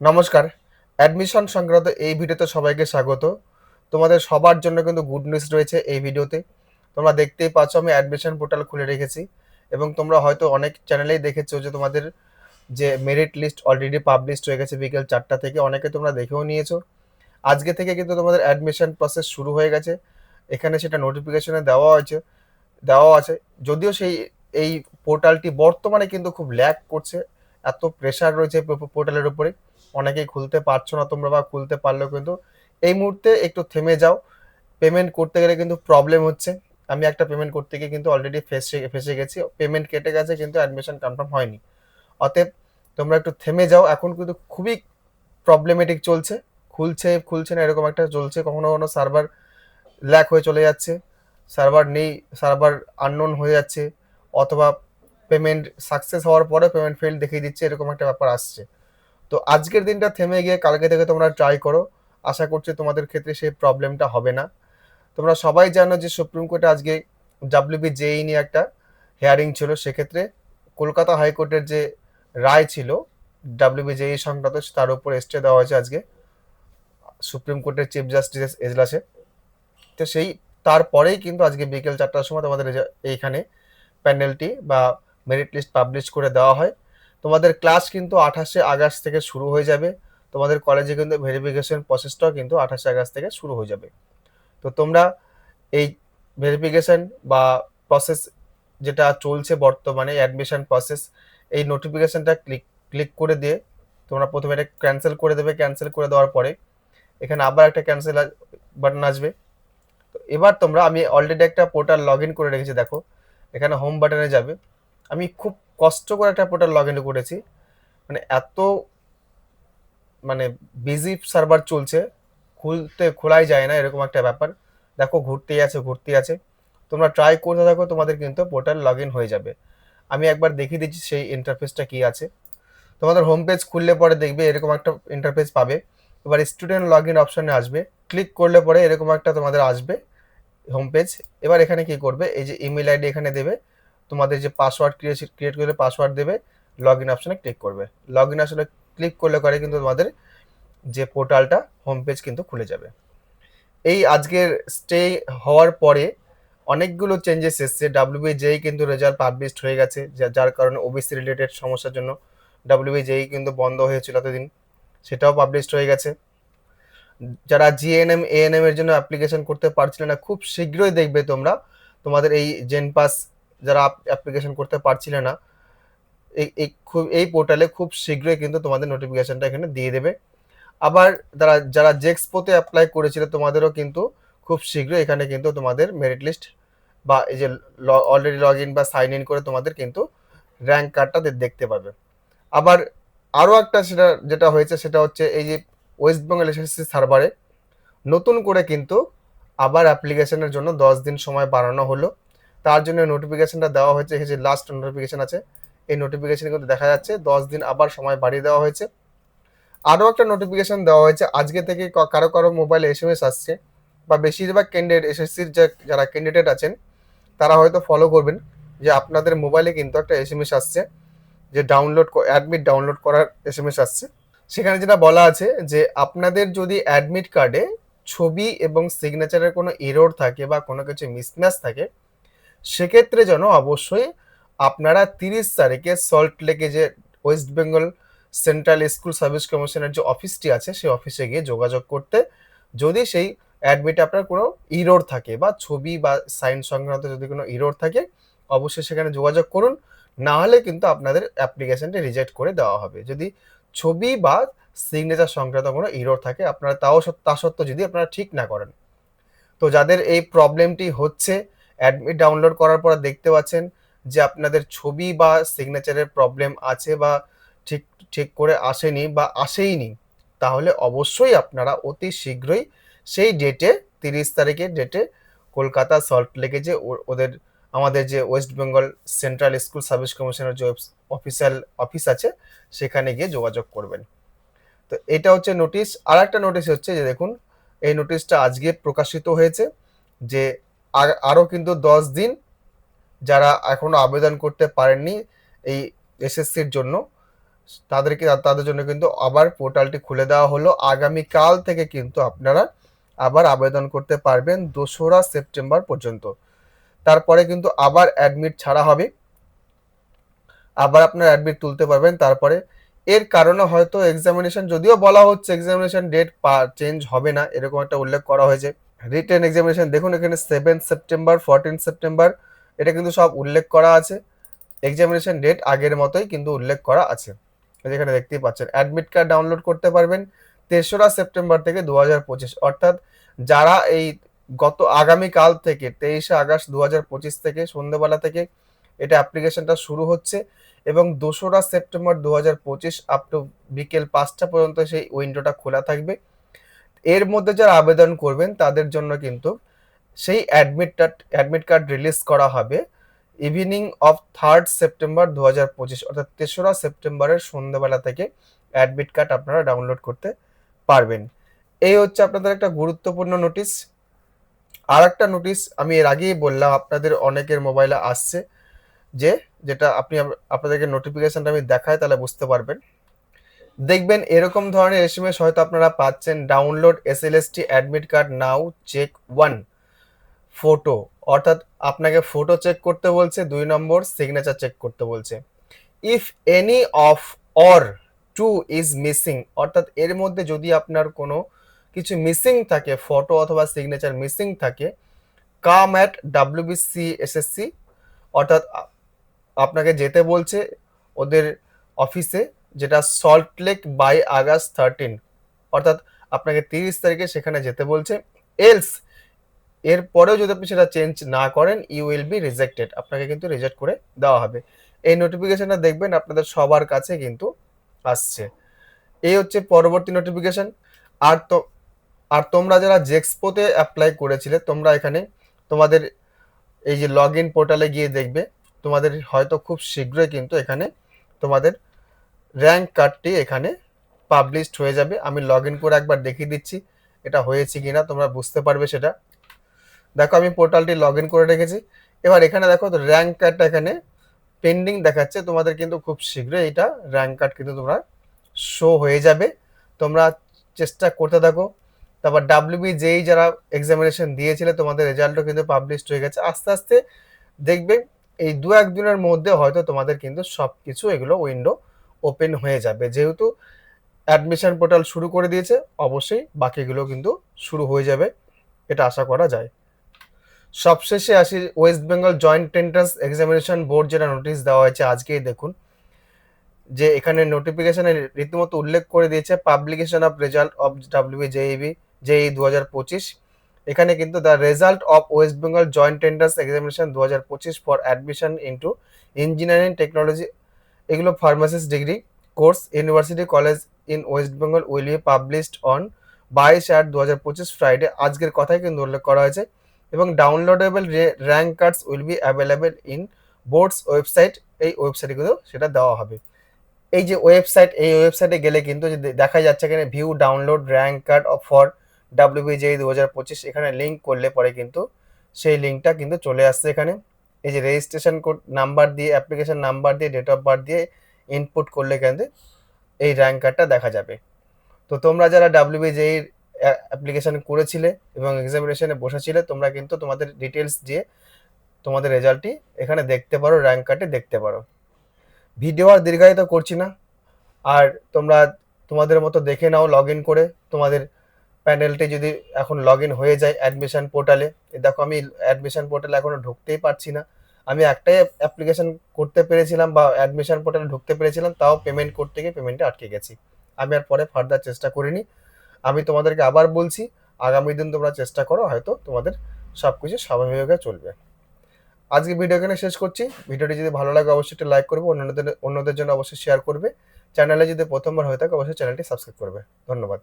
নমস্কার। অ্যাডমিশন সংক্রান্ত এই ভিডিওতে সবাইকে স্বাগত। তোমাদের সবার জন্য কিন্তু গুড নিউজ রয়েছে এই ভিডিওতে। তোমরা দেখতেই পাচ্ছ, আমি অ্যাডমিশন পোর্টাল খুলে রেখেছি এবং তোমরা হয়তো অনেক চ্যানেলেই দেখেছ যে তোমাদের যে মেরিট লিস্ট অলরেডি পাবলিশড হয়ে গেছে বিকেল চারটা থেকে, অনেকে তোমরা দেখেও নিয়েছো। আজকে থেকে কিন্তু তোমাদের অ্যাডমিশন প্রসেস শুরু হয়ে গেছে। এখানে সেটা নোটিফিকেশনে দেওয়া হয়েছে দেওয়া আছে। যদিও সেই, এই পোর্টালটি বর্তমানে কিন্তু খুব ল্যাক করছে, এত প্রেশার রয়েছে পোর্টালের উপরে। অনেকেই খুলতে পারছ না তোমরা বা খুলতে পারলেও কিন্তু এই মুহূর্তে একটু থেমে যাও। পেমেন্ট করতে গেলে কিন্তু প্রবলেম হচ্ছে। আমি একটা পেমেন্ট করতে গিয়ে কিন্তু অলরেডি ফেসে ফেসে গেছি। পেমেন্ট কেটে গেছে কিন্তু অ্যাডমিশন কনফার্ম হয়নি। অতএব তোমরা একটু থেমে যাও। এখন কিন্তু খুবই প্রবলেমেটিক চলছে। খুলছে খুলছে না এরকম একটা চলছে। কখনো কখনো সার্ভার ল্যাক হয়ে চলে যাচ্ছে। সার্ভার নেই সার্ভার আননোন হয়ে যাচ্ছে। অথবা পেমেন্ট সাকসেস হওয়ার পরে পেমেন্ট ফেল দেখিয়ে দিচ্ছে। এরকম একটা ব্যাপার আসছে। তো আজকের দিনটা থেমে গিয়ে কালকে থেকে তোমরা ট্রাই করো। আশা করছি তোমাদের ক্ষেত্রে সেই প্রবলেমটা হবে না। তোমরা সবাই জানো যে সুপ্রিম কোর্টে আজকে ডাব্লিউবি জেই নিয়ে একটা হেয়ারিং ছিল। সেক্ষেত্রে কলকাতা হাইকোর্টের যে রায় ছিল ডাব্লিউবি জেই সংক্রান্ত, তার উপর স্টে দেওয়া হয়েছে আজকে। সুপ্রিম কোর্টের চিফ জাস্টিস এজলাসে। তো সেই, তারপরেই কিন্তু আজকে বিকেল চারটার সময় তোমাদের এইখানে প্যানেলটি বা মেরিট লিস্ট পাবলিশ করে দেওয়া হয়। তোমাদের ক্লাস কিন্তু আঠাশে আগস্ট থেকে শুরু হয়ে যাবে। তোমাদের কলেজে কিন্তু ভেরিফিকেশন প্রসেসটাও কিন্তু আঠাশে আগস্ট থেকে শুরু হয়ে যাবে। তো তোমরা এই ভেরিফিকেশন বা প্রসেস যেটা চলছে বর্তমানে অ্যাডমিশন প্রসেস এই নোটিফিকেশনটা ক্লিক ক্লিক করে দিয়ে তোমরা প্রথমে এটা ক্যান্সেল করে দেবে। ক্যান্সেল করে দেওয়ার পরে এখানে আবার একটা ক্যান্সেল বাটন আসবে। তো এবার তোমরা, আমি অলরেডি একটা পোর্টাল লগ ইন করে রেখেছি, দেখো। এখানে হোম বাটনে যাবে। আমি খুব কষ্ট করে একটা পোর্টাল লগ ইন করেছি। মানে এত মানে বিজি সার্ভার চলছে, খুলতে খোলাই যায় না, এরকম একটা ব্যাপার। দেখো ঘুরতেই আছে ঘুরতেই আছে। তোমরা ট্রাই করতে থাকো, তোমাদের কিন্তু পোর্টাল লগ ইন হয়ে যাবে। আমি একবার দেখিয়ে দিচ্ছি সেই ইন্টারফেসটা কী আছে। তোমাদের হোম পেজ খুললে পরে দেখবে এরকম একটা ইন্টারফেস পাবে। এবার স্টুডেন্ট লগ ইন অপশানে আসবে। ক্লিক করলে পরে এরকম একটা তোমাদের আসবে হোম পেজ এবার এখানে কি করবে? এই যে ইমেল আইডি এখানে দেবে। তোমাদের যে পাসওয়ার্ড ক্রিয়েট ক্রিয়েট করলে পাসওয়ার্ড দেবে লগ ইন অপশনে ক্লিক করবে। লগ ইন আসলে ক্লিক করলে করে কিন্তু তোমাদের যে পোর্টালটা হোম পেজ কিন্তু খুলে যাবে। এই আজকের স্টে হওয়ার পরে অনেকগুলো চেঞ্জেস এসছে। ডাব্লিউবি জেই কিন্তু রেজাল্ট পাবলিশড হয়ে গেছে যার কারণে ওবিসি রিলেটেড সমস্যার জন্য ডাব্লিউবি জেই কিন্তু বন্ধ হয়েছিল এতদিন। সেটাও পাবলিশড হয়ে গেছে। যারা জিএনএম এএনএম এর জন্য অ্যাপ্লিকেশন করতে পারছিলে না, খুব শীঘ্রই দেখবে তোমরা। তোমাদের এই জেন পাস যারা অ্যাপ্লিকেশন করতে পারছিলে না, এই খুব, এই পোর্টালে খুব শীঘ্রই কিন্তু তোমাদের নোটিফিকেশনটা এখানে দিয়ে দেবে। আবার যারা যারা জেক্সপোতে অ্যাপ্লাই করেছিল, তোমাদেরও কিন্তু খুব শীঘ্রই এখানে কিন্তু তোমাদের মেরিট লিস্ট বা এই যে অলরেডি লগ ইন বা সাইন ইন করে তোমাদের কিন্তু র্যাঙ্ক কার্ডটা দেখতে পাবে। আবার আরও একটা সেটা, যেটা হয়েছে সেটা হচ্ছে এই যে ওয়েস্ট বেঙ্গল এসএসসি সার্ভারে নতুন করে কিন্তু আবার অ্যাপ্লিকেশনের জন্য দশ দিন সময় বাড়ানো হলো। তার জন্য নোটিফিকেশনটা দেওয়া হয়েছে, এই যে লাস্ট নোটিফিকেশন আছে, এই নোটিফিকেশনে কিন্তু দেখা যাচ্ছে দশ দিন আবার সময় বাড়িয়ে দেওয়া হয়েছে। আরও একটা নোটিফিকেশন দেওয়া হয়েছে, আজকে থেকে কারও কারও মোবাইলে এস এম এস আসছে, বা বেশিরভাগ ক্যান্ডিডেট এসএসসির যে যারা ক্যান্ডিডেট আছেন, তারা হয়তো ফলো করবেন যে আপনাদের মোবাইলে কিন্তু একটা এস এম এস আসছে, যে ডাউনলোড অ্যাডমিট ডাউনলোড করার এস এম এস আসছে। সেখানে যেটা বলা আছে যে আপনাদের যদি অ্যাডমিট কার্ডে ছবি এবং সিগনেচারের কোনো এরর থাকে বা কোনো কিছু মিসম্যাচ থাকে সেক্ষেত্রে যেন অবশ্যই আপনারা তিরিশ তারিখে সল্ট লেকে যে west Bengal central school service কমিশনের যে অফিসটি আছে, সেই অফিসে গিয়ে যোগাযোগ করতে। যদি সেই অ্যাডমিটে আপনার কোনো ইরোর থাকে বা ছবি বা সাইন সংক্রান্ত যদি কোনো ইরোর থাকে, অবশ্যই সেখানে যোগাযোগ করুন। না হলে কিন্তু আপনাদের অ্যাপ্লিকেশনটি রিজেক্ট করে দেওয়া হবে। যদি ছবি বা সিগনেচার সংক্রান্ত কোনো ইরোর থাকে, আপনারা তাও তা সত্ত্বেও যদি আপনারা ঠিক না করেন। তো যাদের এই প্রবলেমটি হচ্ছে অ্যাডমিট ডাউনলোড করার পর দেখতে পাচ্ছেন যে আপনাদের ছবি বা সিগনেচারের প্রবলেম আছে বা ঠিক ঠিক করে আসেনি বা আসেইনি, তাহলে অবশ্যই আপনারা অতি শীঘ্রই সেই ডেটে তিরিশ তারিখের ডেটে কলকাতা সল্ট লেকে যে ওদের, আমাদের যে west Bengal central school service কমিশনের যে অফিসিয়াল অফিস আছে, সেখানে গিয়ে যোগাযোগ করবেন। তো এটা হচ্ছে নোটিশ আর একটা নোটিশ হচ্ছে যে দেখুন, এই নোটিশটা আজকে প্রকাশিত হয়েছে যে আর- আরও কিন্তু দশ দিন যারা এখনও আবেদন করতে পারেননি এই এসএসসির জন্য, তাদেরকে, তাদের জন্য কিন্তু আবার পোর্টালটি খুলে দেওয়া হলো। আগামীকাল থেকে কিন্তু আপনারা আবার আবেদন করতে পারবেন দোসরা সেপ্টেম্বর পর্যন্ত। তারপরে কিন্তু আবার অ্যাডমিট ছাড়া হবে। আবার আপনার অ্যাডমিট তুলতে পারবেন তারপরে। এর কারণে হয়তো এক্সামিনেশন যদিও বলা হচ্ছে এক্সামিনেশন ডেট চেঞ্জ হবে না, এরকম একটা উল্লেখ করা হয়েছে। রিটেন এক্সামিনেশন দেখুন এখানে সেভেন সেপ্টেম্বর ফোরটিন সেপ্টেম্বর এটা কিন্তু সব উল্লেখ করা আছে। এক্সামিনেশন ডেট আগের মতোই কিন্তু উল্লেখ করা আছে। যেখানে দেখতেই পাচ্ছেন অ্যাডমিট কার্ড ডাউনলোড করতে পারবেন তেসরা সেপ্টেম্বর থেকে দু হাজার পঁচিশ, অর্থাৎ যারা এই গত আগামীকাল থেকে তেইশে আগস্ট দু হাজার পঁচিশ থেকে সন্ধ্যেবেলা থেকে এটা অ্যাপ্লিকেশনটা শুরু হচ্ছে এবং দোসরা সেপ্টেম্বর দু হাজার পঁচিশ আপ টু বিকেল পাঁচটা পর্যন্ত সেই উইন্ডোটা খোলা থাকবে। এর মধ্যে যারা আবেদন করবেন, তাদের জন্য কিন্তু সেই অ্যাডমিটটা অ্যাডমিট কার্ড রিলিজ করা হবে ইভিনিং অফ থার্ড সেপ্টেম্বর দু হাজার পঁচিশ, অর্থাৎ তেসরা সেপ্টেম্বরের সন্ধ্যাবেলা থেকে অ্যাডমিট কার্ড আপনারা ডাউনলোড করতে পারবেন। এই হচ্ছে আপনাদের একটা গুরুত্বপূর্ণ নোটিশ আর একটা নোটিশ আমি এর আগেই বললাম, আপনাদের অনেকের মোবাইলে আসছে যে, যেটা আপনি আপনাদেরকে নোটিফিকেশনটা আমি দেখাই, তাহলে বুঝতে পারবেন। দেখবেন এরকম ধরনের এসএমএস হয়তো আপনারা পাচ্ছেন। Download SLST admit card now check one photo অর্থাৎ আপনাকে ফটো চেক করতে বলছে, দুই নম্বর সিগনেচার চেক করতে বলছে। If any of or two is missing অর্থাৎ এর মধ্যে যদি আপনার কোনো কিছু মিসিং থাকে ফটো অথবা সিগনেচার মিসিং থাকে কাম অ্যাট ডাব্লিউবিসি এসএসসি অর্থাৎ আপনাকে যেতে বলছে ওদের অফিসে যেটা সল্টলেক বাই আগস্ট থার্টিন অর্থাৎ আপনাকে তিরিশ তারিখে সেখানে যেতে বলছে। এলস এরপরেও যদি আপনি সেটা চেঞ্জ না করেন ইউ উইল বি রিজেক্টেড আপনাকে কিন্তু রিজেক্ট করে দেওয়া হবে। এই নোটিফিকেশনটা দেখবেন, আপনাদের সবার কাছে কিন্তু আসছে। এই হচ্ছে পরবর্তী নোটিফিকেশন আর তো, আর তোমরা যারা জেক্সপোতে অ্যাপ্লাই করেছিলে, তোমরা এখানে তোমাদের এই যে লগ ইন পোর্টালে গিয়ে দেখবে, তোমাদের হয়তো খুব শীঘ্রই কিন্তু এখানে তোমাদের র্যাঙ্ক কার্ডটি এখানে পাবলিশড হয়ে যাবে। আমি লগ ইন করে একবার দেখিয়ে দিচ্ছি, এটা হয়েছে কিনা, তোমরা বুঝতে পারবে সেটা। দেখো, আমি পোর্টালটি লগ ইন করে রেখেছি। এবার এখানে দেখো, তো র্যাঙ্ক কার্ডটা এখানে পেন্ডিং দেখাচ্ছে। তোমাদের কিন্তু খুব শীঘ্রই এটা র্যাঙ্ক কার্ড কিন্তু তোমরা শো হয়ে যাবে। তোমরা চেষ্টা করতে থাকো। তারপর ডাব্লিউবি যেই যারা এক্সামিনেশন দিয়েছিলে, তোমাদের রেজাল্টও কিন্তু পাবলিশড হয়ে গেছে। আস্তে আস্তে দেখবে, এই দু এক দিনের মধ্যে হয়তো তোমাদের কিন্তু সব কিছু এগুলো উইন্ডো ওপেন হয়ে যাবে। যেহেতু অ্যাডমিশন পোর্টাল শুরু করে দিয়েছে, অবশ্যই বাকিগুলো কিন্তু শুরু হয়ে যাবে, এটা আশা করা যায়। সবশেষে আসি west Bengal joint entrance examination board যেটা নোটিশ দেওয়া হয়েছে আজকেই দেখুন। যে এখানে নোটিফিকেশানে রীতিমতো উল্লেখ করে দিয়েছে publication of result of W JEEB JEE দু হাজার পঁচিশ। এখানে কিন্তু the result of west Bengal joint entrance examination দু হাজার পঁচিশ for admission into engineering technology এগুলো pharmacist degree course university college in west Bengal will be published on বাইশ আট দু হাজার পঁচিশ ফ্রাইডে আজকের কথাই কিন্তু উল্লেখ করা হয়েছে। এবং downloadable rank cards will be available in boards website এই ওয়েবসাইটে কিন্তু সেটা দেওয়া হবে। এই যে ওয়েবসাইট এই ওয়েবসাইটে গেলে কিন্তু দেখা যাচ্ছে এখানে view download rank card of for WBJEE দু হাজার পঁচিশ। এখানে লিঙ্ক করলে পরে কিন্তু সেই লিঙ্কটা কিন্তু চলে আসছে এখানে। এই যে রেজিস্ট্রেশন কোড নাম্বার দিয়ে অ্যাপ্লিকেশন নাম্বার দিয়ে ডেট অফ বার্থ দিয়ে ইনপুট করলে কিন্তু এই র্যাঙ্ক কার্ডটা দেখা যাবে। তো তোমরা যারা ডাব্লিউবিজেই অ্যাপ্লিকেশন করেছিলে এবং এক্সামিনেশনে বসেছিলে, তোমরা কিন্তু তোমাদের ডিটেলস দিয়ে তোমাদের রেজাল্টটি এখানে দেখতে পারো র্যাঙ্ক কার্ডে দেখতে পারো। ভিডিও আর দীর্ঘায়িত করছি না। আর তোমরা তোমাদের মতো দেখে নাও লগ ইন করে তোমাদের প্যানেলটি যদি এখন লগ ইন হয়ে যায় অ্যাডমিশন পোর্টালে দেখো আমি অ্যাডমিশন পোর্টালে এখনও ঢুকতেই পারছি না। আমি একটাই অ্যাপ্লিকেশন করতে পেরেছিলাম বা অ্যাডমিশন পোর্টালে ঢুকতে পেরেছিলাম, তাও পেমেন্ট করতে গিয়ে পেমেন্টে আটকে গেছি। আমি আর পরে ফার্দার চেষ্টা করিনি। আমি তোমাদেরকে আবার বলছি, আগামী দিন তোমরা চেষ্টা করো, হয়তো তোমাদের সব কিছু স্বাভাবিকভাবে চলবে। আজকে ভিডিও এখানে শেষ করছি। ভিডিওটি যদি ভালো লাগে, অবশ্যই একটা লাইক করবে, অন্যদের অন্যদের জন্য অবশ্যই শেয়ার করবে। চ্যানেলে যদি প্রথমবার হয়ে থাকে, অবশ্যই চ্যানেলটি সাবস্ক্রাইব করবে। ধন্যবাদ।